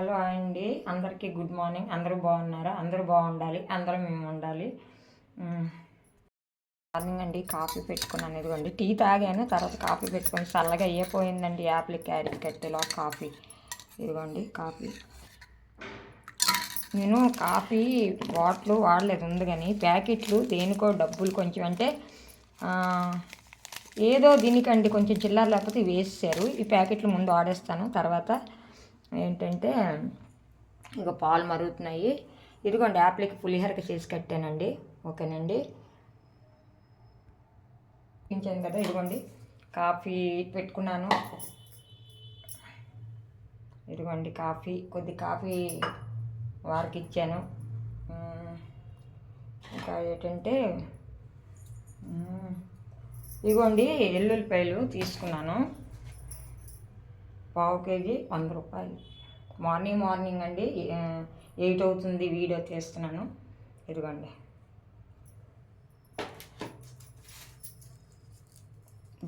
Hello అండి. అందరికీ good morning. అందరూ బాగున్నారా? అందరూ బాగుండాలి. అందరూ మేము ఉండాలి. మార్నింగ్ అండి కాఫీ పెట్టుకున్నాను ఇదిగోండి. టీ తాగాను తర్వాత కాఫీ పెట్టుకొని చల్లగా అయిపోయిందండి యాప్లు క్యారీ కట్టెలో కాఫీ. ఇదిగోండి కాఫీ. నేను కాఫీ బాటిల్ వాడలేదు ఉంది కానీ ప్యాకెట్లు దేనికో డబ్బులు కొంచెం అంటే ఏదో దీనికండి కొంచెం చిల్లర లేకపోతే వేసేసారు ఈ ప్యాకెట్లు ముందు ఆడేస్తాను తర్వాత ఏంటంటే ఇక పాలు మరుగుతున్నాయి. ఇదిగోండి యాప్లకి పులిహోరకి చేసి కట్టానండి. ఓకేనండి? చూపించాను కదా ఇదిగోండి. కాఫీ పెట్టుకున్నాను. ఇదిగోండి కాఫీ. కొద్ది కాఫీ వారికి ఇచ్చాను. ఇంకా ఏంటంటే ఇదిగోండి ఎల్లుల్లిపాయలు తీసుకున్నాను. పావు కేజీ వంద రూపాయలు. మార్నింగ్ మార్నింగ్ అండి. ఎయిట్ అవుతుంది వీడియో తీస్తున్నాను ఇదిగోండి.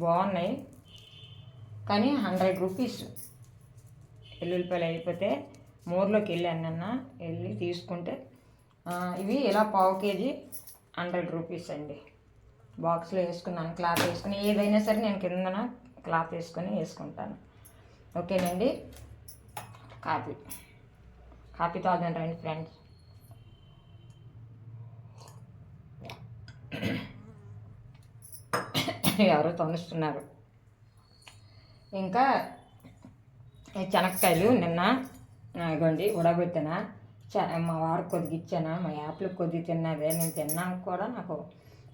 బాగున్నాయి. కానీ హండ్రెడ్ రూపీస్ ఎల్లుల్లిపాయలు అయిపోతే మోర్లోకి వెళ్ళాను నిన్న. వెళ్ళి తీసుకుంటే ఇవి ఇలా పావు కేజీ హండ్రెడ్ రూపీస్ అండి. బాక్స్లో వేసుకున్నాను క్లాత్ వేసుకుని. ఏదైనా సరే నేను కిందన క్లాత్ వేసుకొని వేసుకుంటాను. ఓకేనండి. కాఫీ. కాఫీ తాగండి రండి ఫ్రెండ్స్. ఎవరో తొంగిస్తున్నారు ఇంకా ఈ శనక్కాయలు నిన్న ఇగోండి ఉడబెట్టిన చ మా వారికి కొద్దిగా ఇచ్చాను మా యాప్లకు కొద్దిగా తిన్నదే నేను తిన్నాక కూడా నాకు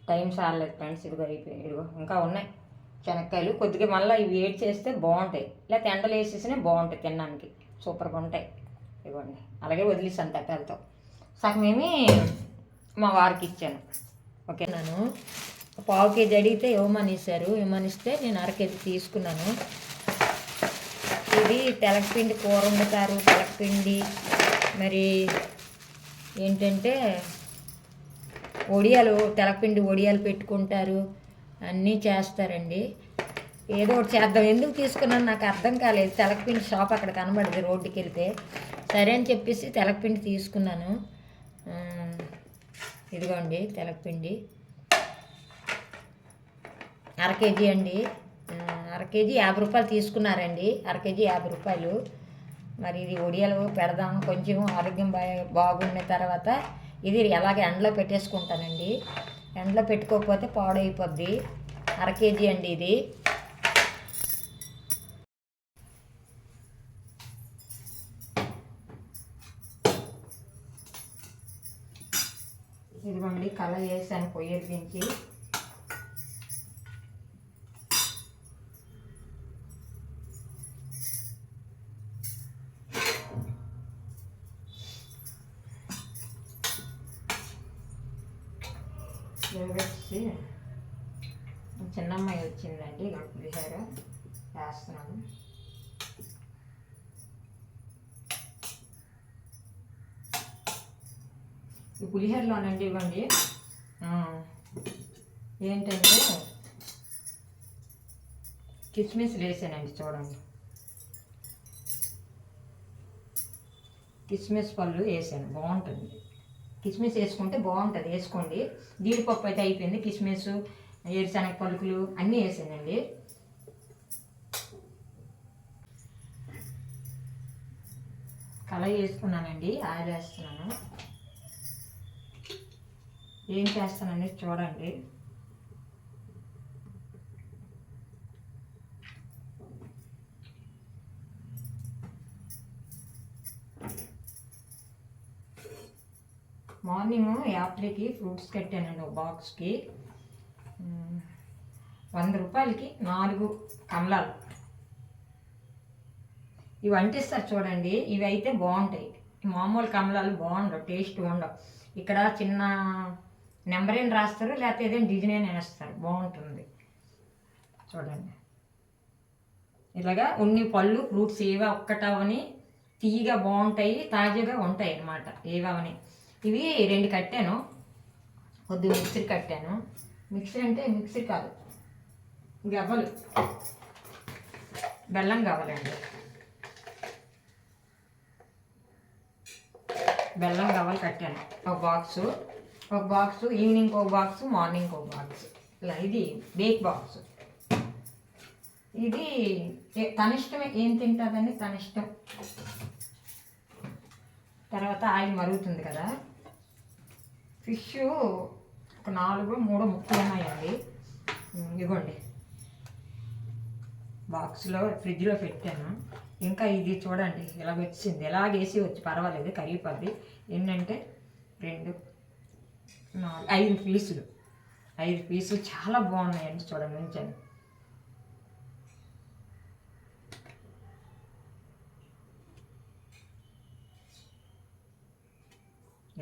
టైం సారలేదు ఫ్రెండ్స్. ఇదిగో అయిపోయి ఇదిగో ఇంకా ఉన్నాయి. శనక్కాయలు కొద్దిగా మళ్ళీ ఇవి వేడి చేస్తే బాగుంటాయి. లేకపోతే ఎండలు వేసేసినా బాగుంటాయి తినడానికి. సూపర్గా ఉంటాయి. ఇదిగోండి అలాగే వదిలేసాను తప్పలతో సగమేమి మా వారికి ఇచ్చాను. ఓకే. నేను పావు కేజీ అడిగితే ఇవ్వమనిస్తారు ఇవ్వమనిస్తే నేను అర కేజీ తీసుకున్నాను. ఇది తెలకపిండి కూర వండుతారు. తెలకపిండి మరి ఏంటంటే ఒడియాలు తెలకపిండి ఒడియాలు పెట్టుకుంటారు. అన్నీ చేస్తారండి. ఏదో ఒకటి చేద్దాం. ఎందుకు తీసుకున్నాను నాకు అర్థం కాలేదు. తెలకపిండి షాప్ అక్కడ కనబడింది రోడ్డుకి వెళ్తే సరే అని చెప్పేసి తెలకపిండి తీసుకున్నాను. ఇదిగోండి తెలకపిండి. అర కేజీ అండి. అర కేజీ యాభై రూపాయలు తీసుకున్నారండి. అర కేజీ యాభై రూపాయలు. మరి ఇది ఒడియాలు పెడదాం. కొంచెం ఆరోగ్యం బా బాగున్న తర్వాత ఇది ఎలాగ ఎండలో పెట్టేసుకుంటానండి. ఎండలో పెట్టుకోకపోతే పాడైపోద్ది. అర కేజీ అండి ఇది. ఇదిగోండి కళ వేసాను పొయ్యి దించి వేసి చిన్నమ్మాయి వచ్చిందండి ఇక్కడ పులిహోర వేస్తున్నాను ఈ పులిహోరలోనండి ఇవ్వండి. ఏంటంటే కిస్మిస్ వేసానండి చూడండి. కిస్మిస్ పళ్ళు వేసాను బాగుంటుంది. కిస్మిస్ వేసుకుంటే బాగుంటుంది వేసుకోండి. జీడిపప్పు అయితే అయిపోయింది కిస్మిస్ ఏరుశనగ పలుకులు అన్నీ వేసానండి. కళాయి వేసుకున్నానండి ఆయిల్ వేస్తున్నాను. ఏం చేస్తాననేది చూడండి. మార్నింగ్ యాప్లకి ఫ్రూట్స్ కట్టానండి ఒక బాక్స్కి. వంద రూపాయలకి నాలుగు కమలాలు ఇవి అంటిస్తారు చూడండి ఇవి అయితే బాగుంటాయి. మామూలు కమలాలు బాగుండవు టేస్ట్ ఉండవు. ఇక్కడ చిన్న నెంబర్ ఏం రాస్తారు లేకపోతే ఏదైనా డిజైన్ వేస్తారు. బాగుంటుంది. చూడండి. ఇలాగా ఉన్ని పళ్ళు ఫ్రూట్స్ ఏవో ఒక్కటవని తీయగా బాగుంటాయి తాజాగా ఉంటాయి అన్నమాట ఏవని ఇవి రెండు కట్టాను. కొద్ది మిక్సీ కట్టాను. మిక్సీ అంటే మిక్సీ కాదు. గవ్వలు బెల్లం కావాలండి. బెల్లం గవ్వలు కట్టాను. ఒక బాక్సు. ఒక బాక్సు ఈవినింగ్ ఒక బాక్స్ మార్నింగ్ ఒక బాక్స్. ఇలా ఇది బేక్ బాక్స్. ఇది తన ఇష్టమే ఏం తింటుందని తన ఇష్టం. తర్వాత ఆయిల్ మరుగుతుంది కదా. ఫిష్ ఒక నాలుగు మూడు ముక్కలు ఉన్నాయండి. ఇదిగోండి బాక్స్లో ఫ్రిడ్జ్లో పెట్టాను. ఇంకా ఇది చూడండి ఇలా వచ్చింది. ఎలాగేసి వచ్చి పర్వాలేదు కరిగిపోద్ది. ఏంటంటే రెండు నాలుగు ఐదు పీసులు. ఐదు పీసులు చాలా బాగున్నాయండి చూడండి ఉంచండి.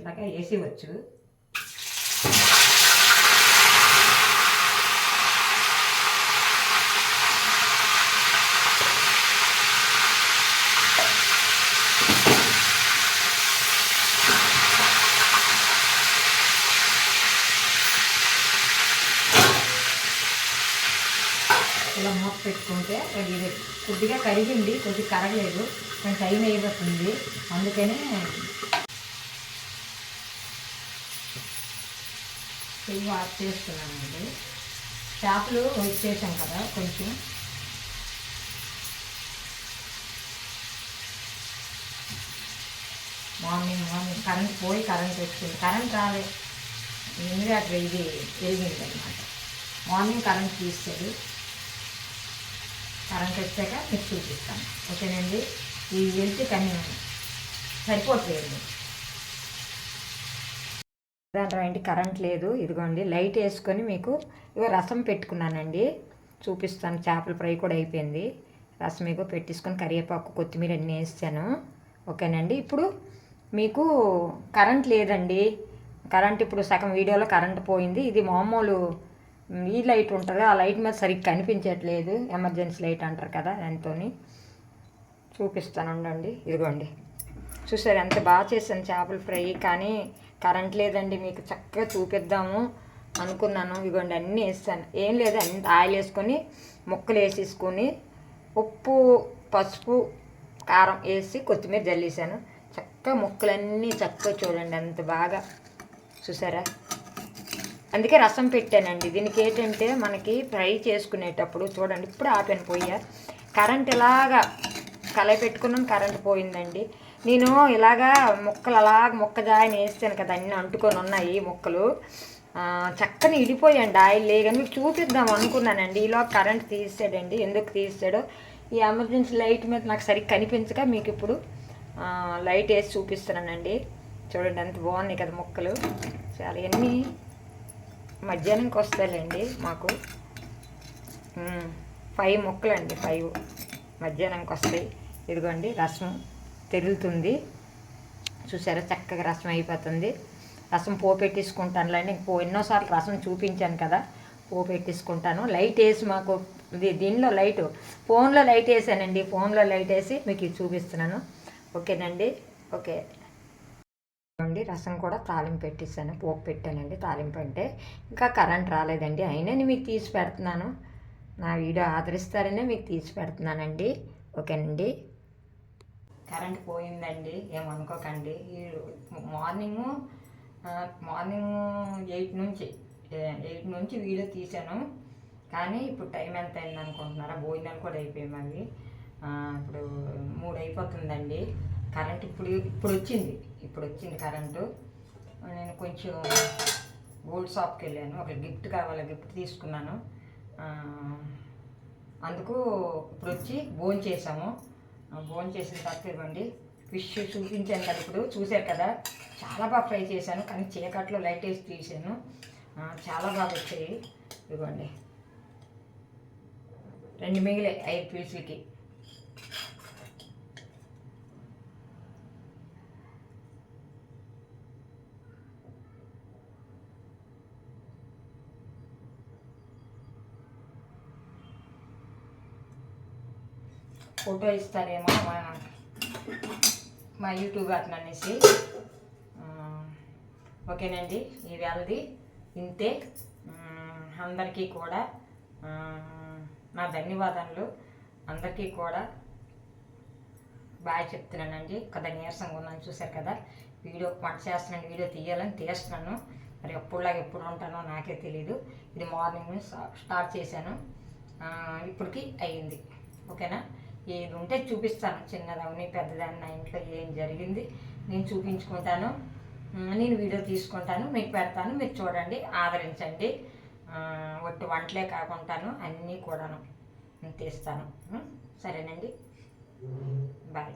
ఇలాగ వేసి వచ్చు ఇలా మూత పెట్టుకుంటే అది ఇది కొద్దిగా కరిగింది కొద్దిగా కరగలేదు కొంచెం టైం అయిపోతుంది అందుకనే చెయ్యి ఆఫ్ చేస్తున్నానండి. చేపలు వచ్చేసాం కదా కొంచెం. మార్నింగ్ మార్నింగ్ కరెంట్ పోయి కరెంట్ వచ్చింది కరెంట్ రాలే. ఇన్వర్టర్ ఇది వెలిగింది అనమాట మార్నింగ్ కరెంట్ తీస్తాడు కరెంట్ వచ్చాక మీకు చూపిస్తాను ఓకేనండి? ఈ వెళ్తే కానీ సరిపోట్లేదు. దాంట్లో ఏంటి కరెంట్ లేదు. ఇదిగోండి లైట్ వేసుకొని మీకు ఇగో రసం పెట్టుకున్నానండి. చూపిస్తాను. చేపల ఫ్రై కూడా అయిపోయింది. రసం మీకు పెట్టేసుకొని కరివేపాకు కొత్తిమీర అన్నీ వేసాను. ఓకేనండి? ఇప్పుడు మీకు కరెంట్ లేదండి. కరెంట్ ఇప్పుడు సగం వీడియోలో కరెంట్ పోయింది. ఇది మామూలు ఈ లైట్ ఉంటుంది. ఆ లైట్ మీద సరిగ్గా కనిపించట్లేదు. ఎమర్జెన్సీ లైట్ అంటారు కదా దాంతోని చూపిస్తాను ఉండండి. ఇదిగోండి. చూసారు ఎంత బాగా చేశాను చేపల ఫ్రై. కానీ కరెంట్ లేదండి మీకు చక్కగా చూపిద్దాము అనుకున్నాను. ఇదిగోండి అన్నీ వేస్తాను. ఏం లేదు అంత ఆయిల్ వేసుకొని ముక్కలు వేసేసుకొని ఉప్పు పసుపు కారం వేసి కొత్తిమీర జల్లేసాను. చక్కగా ముక్కలన్నీ చక్కగా చూడండి అంత బాగా. చూసారా? అందుకే రసం పెట్టానండి. దీనికి ఏంటంటే మనకి ఫ్రై చేసుకునేటప్పుడు చూడండి ఇప్పుడు ఆపాను పోయా కరెంట్ ఇలాగా కలయి పెట్టుకున్నాం కరెంట్ పోయిందండి. నేను ఇలాగా ముక్కలు అలాగ ముక్క జాయిన్ వేస్తాను కదా అన్నీ అంటుకొని ఉన్నాయి ముక్కలు. చక్కని ఇడిపోయండి ఆయిల్ లేదని మీకు చూపిద్దాం అనుకున్నానండి ఈలో కరెంట్ తీసాడండి ఎందుకు తీసాడో. ఈ ఎమర్జెన్సీ లైట్ మీద నాకు సరిగ్గా కనిపించక మీకు ఇప్పుడు లైట్ వేసి చూపిస్తున్నానండి. చూడండి అంత బాగున్నాయి కదా ముక్కలు. చాలా ఎన్ని మధ్యాహ్నంకి వస్తాయండి మాకు. ఫైవ్ ఫైవ్ ముక్కలండి ఫైవ్. మధ్యాహ్నంకి వస్తాయి ఇదిగోండి రసం తెరులుతుంది. చూసారా? చక్కగా రసం అయిపోతుంది. రసం పోపెట్టేసుకుంటానులేండి ఇంకో ఎన్నోసార్లు రసం చూపించాను కదా. పోపెట్టేసుకుంటాను లైట్ వేసి మాకు ఇది దీనిలో లైట్. ఫోన్లో లైట్ వేసానండి. ఫోన్లో లైట్ వేసి మీకు చూపిస్తున్నాను. ఓకేనండి? ఓకే. అండి. రసం కూడా తాలింపు పెట్టేసాను. పోపు పెట్టానండి. తాలింపు అంటే ఇంకా కరెంట్ రాలేదండి. అయినా నేను మీకు తీసి పెడుతున్నాను. నా వీడియో ఆదరిస్తారనే మీకు తీసి పెడుతున్నానండి. ఓకేనండి? కరెంట్ పోయిందండి. ఏమనుకోకండి ఈ మార్నింగ్ మార్నింగ్ ఎయిట్ నుంచి ఎయిట్ నుంచి వీడియో తీశాను కానీ ఇప్పుడు టైం ఎంత అయింది అనుకుంటున్నారా భోజనాలు కూడా అయిపోయాయి మావి ఇప్పుడు మూడు అయిపోతుందండి. కరెంట్ ఇప్పుడు ఇప్పుడు వచ్చింది. ఇప్పుడు వచ్చింది కరెంటు. నేను కొంచెం గోల్డ్ షాప్కి వెళ్ళాను. ఒక గిఫ్ట్ కావాలి గిఫ్ట్ తీసుకున్నాను. అందుకు ఇప్పుడు వచ్చి భోజనం చేసాము భోజనం చేసిన తర్వాత ఇవ్వండి. ఫిష్ చూపించాను కదా ఇప్పుడు. చూశారు కదా? చాలా బాగా ఫ్రై చేశాను. కానీ చీకట్లో లైట్ వేసి తీసాను. చాలా బాగా వచ్చాయి. ఇవ్వండి. రెండు మిగిలే ఐదు పీసులకి. ఫోటో ఇస్తారేమో మా మా యూట్యూబ్ అతను అనేసి. ఓకేనండి ఈ వేళది ఇంతే. అందరికీ కూడా నా ధన్యవాదాలు అందరికీ కూడా బాగా చెప్తున్నానండి. కదా నీరసంగా ఉన్నాను చూశారు కదా? వీడియో వంట చేస్తున్నాను వీడియో తీయాలని తీస్తున్నాను. మరి ఎప్పుడులాగా ఎప్పుడు ఉంటానో నాకే తెలియదు ఇది మార్నింగ్ స్టార్ట్ చేశాను. ఇప్పటికి అయ్యింది. ఓకేనా? ఏది ఉంటే చూపిస్తాను. చిన్నదాన్ని పెద్దదాన్ని నా ఇంట్లో ఏం జరిగింది నేను చూపించుకుంటాను. నేను వీడియో తీసుకుంటాను మీకు పెడతాను మీరు చూడండి ఆదరించండి. ఒట్టి వంటలే కాకుండాను అన్నీ కూడాను నేను తీస్తాను. సరేనండి. బాయ్.